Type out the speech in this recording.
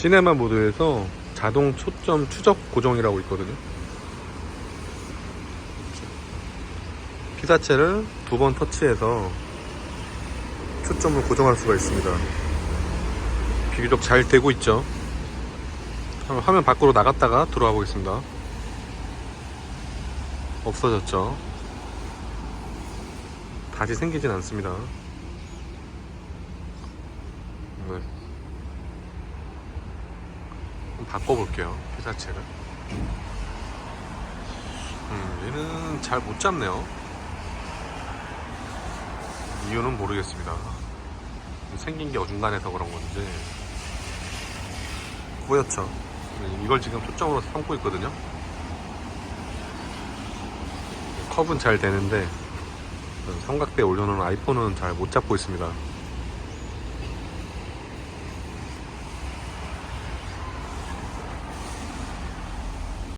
시네마 모드에서 자동 초점 추적 고정이라고 있거든요. 피사체를 두 번 터치해서 초점을 고정할 수가 있습니다. 비교적 잘 되고 있죠. 화면 밖으로 나갔다가 들어와 보겠습니다. 없어졌죠. 다시 생기진 않습니다. 네. 바꿔볼게요. 피사체를. 음, 얘는 잘 못 잡네요. 이유는 모르겠습니다. 생긴 게 어중간해서 그런 건지. 보였죠? 이걸 지금 초점으로 삼고 있거든요. 컵은 잘 되는데 삼각대에 올려놓은 아이폰은 잘 못 잡고 있습니다.